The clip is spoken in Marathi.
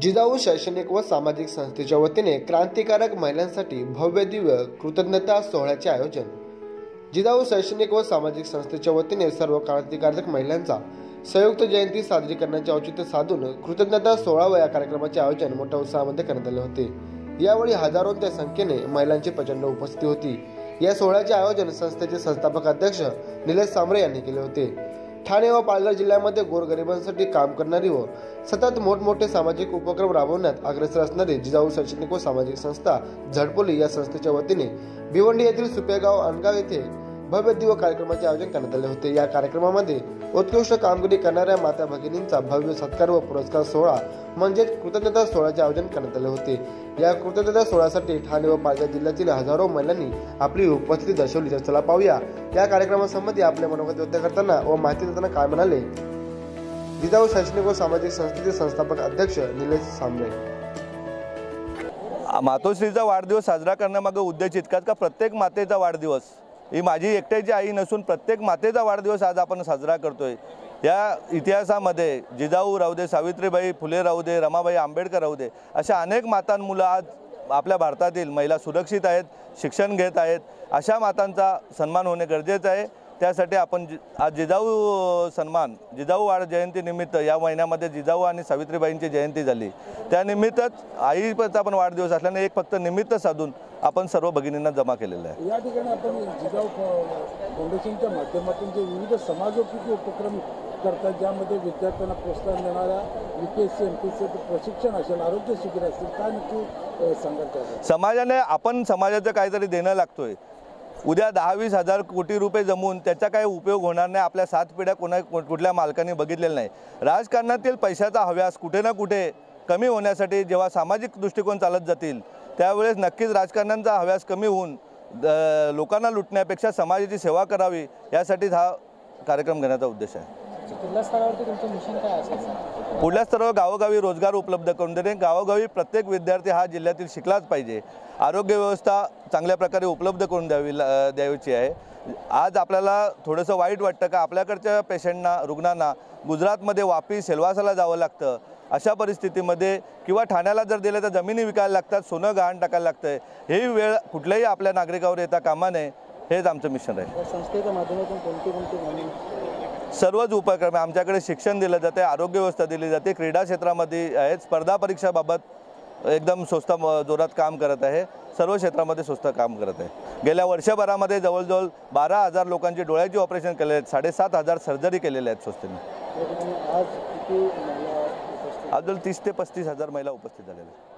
जिजाऊ शैक्षणिक व सामाजिक संस्थेच्या वतीने क्रांतिकारक महिलांसाठी भव्य दिव्य कृतज्ञता सोहळ्याचे आयोजन. जिजाऊ शैक्षणिक व सामाजिक संस्थेच्या वतीने सर्व क्रांतिकारक महिलांचा संयुक्त जयंती साजरी करण्याचे औचित्य साधून कृतज्ञता सोहळा व या कार्यक्रमाचे आयोजन मोठ्या उत्साहामध्ये करण्यात आले होते. यावेळी हजारोंच्या संख्येने महिलांची प्रचंड उपस्थिती होती. या सोहळ्याचे आयोजन संस्थेचे संस्थापक अध्यक्ष निलेश सांबरे यांनी केले होते. ठाणे व पालघर जिल्ह्यामध्ये गोरगरिबांसाठी काम करणारी व सतत मोठमोठे सामाजिक उपक्रम राबवण्यात अग्रेसर असणारी जिजाऊ शैक्षणिक व सामाजिक संस्था झडपोली या संस्थेच्या वतीने भिवंडी येथील सुपेगाव अनगाव येथे भव्य दिव्य कार्यक्रमाचे आयोजन करण्यात आले होते. या कार्यक्रमामध्ये उत्कृष्ट कामगिरी करणाऱ्या माता भगिनींचा भव्य सत्कार व पुरस्कार सोहळा म्हणजेच कृतज्ञता सोहळ्याचे आयोजन करण्यात आले होते. या कृतज्ञता सोहळ्यासाठी ठाणे व पालघर जिल्ह्यातील हजारो महिलांनी आपली उपस्थिती दर्शवली. तर चला पाहूया. या कार्यक्रमासंबंधी आपले मनोगत व्यक्त करताना व माहिती देताना काय म्हणाले? जिजाऊ शैक्षणिक व सामाजिक संस्थेचे संस्थापक अध्यक्ष निलेश सांबळे मातोश्रीचा वाढदिवस साजरा करण्यामागे उद्देश इतकाच का प्रत्येक मातेचा वाढदिवस? ही माझी एकट्याची आई नसून प्रत्येक मातेचा वाढदिवस आज आपण साजरा करतोय. या इतिहासामध्ये जिजाऊ राहू दे सावित्रीबाई फुले राहू दे रमाबाई आंबेडकर राहू दे अशा अनेक मातांमुलं आज आपल्या भारतातील महिला सुरक्षित आहेत शिक्षण घेत आहेत अशा मातांचा सन्मान होणे गरजेचं आहे. त्यासाठी आपण आज जिजाऊ सन्मान जिजाऊ वाढ जयंतीनिमित्त या महिन्यामध्ये जिजाऊ आणि सावित्रीबाईंची जयंती झाली. त्यानिमित्तच आईचा पण वाढदिवस असल्याने एक फक्त निमित्त साधून आपण सर्व भगिनींना जमा केलेलं आहे. या ठिकाणी आपण जिजाऊ फाउंडेशनच्या माध्यमातून जे विविध समाजोपयोगी उपक्रम करतात ज्यामध्ये विद्यार्थ्यांना प्रोत्साहन देणाऱ्या U P S C M P S C प्रशिक्षण असेल आरोग्य शिबिर असेल काय नक्की समाजाने आपण समाजाचं काहीतरी देणं लागतोय. उद्या दहा वीस हजार कोटी रुपये जमून त्याचा काही उपयोग होणार नाही. आपल्या सात पिढ्या कोणा कुठल्या मालकाने बघितलेलं नाही. राजकारणातील पैशाचा हव्यास कुठे ना कुठे कमी होण्यासाठी जेव्हा सामाजिक दृष्टिकोन चालत जातील त्यावेळेस नक्कीच राजकारण्यांचा हव्यास कमी होऊन द- लोकांना लुटण्यापेक्षा समाजाची सेवा करावी यासाठीच हा कार्यक्रम घेण्याचा उद्देश आहे. जिल्हा स्तरावरती तुमचं मिशन काय असायचं पुढल्या स्तरावर गावोगावी रोजगार उपलब्ध करून देणे. गावोगावी प्रत्येक विद्यार्थी हा जिल्ह्यातील शिकलाच पाहिजे. आरोग्य व्यवस्था चांगल्या प्रकारे उपलब्ध करून द्यावी द्यायची आहे. आज आपल्याला थोडंसं वाईट वाटतं का? आपल्याकडच्या पेशंटना रुग्णांना गुजरातमध्ये वापी सेल्वासाला जावं लागतं. अशा परिस्थितीमध्ये किंवा ठाण्याला जर दिलं तर जमिनी विकायला लागतात सोनं गहाण टाकायला लागतं ही वेळ कुठल्याही आपल्या नागरिकावर येता कामा नये. हेच आमचं मिशन आहे. संस्थेच्या माध्यमातून कोणते कोणते सर्वच उपक्रम आहे. आमच्याकडे शिक्षण दिलं जाते आरोग्य व्यवस्था दिली जाते क्रीडा क्षेत्रामध्ये आहेत. स्पर्धा परीक्षाबाबत एकदम स्वस्त जोरात काम करत आहे. सर्व क्षेत्रामध्ये स्वस्त काम करत आहे. गेल्या वर्षभरामध्ये जवळजवळ बारा हजार लोकांची डोळ्याची ऑपरेशन केले आहेत. साडेसात हजार सर्जरी केलेल्या आहेत स्वस्तीने. अजून तीस ते पस्तीस हजार महिला उपस्थित झालेल्या आहेत.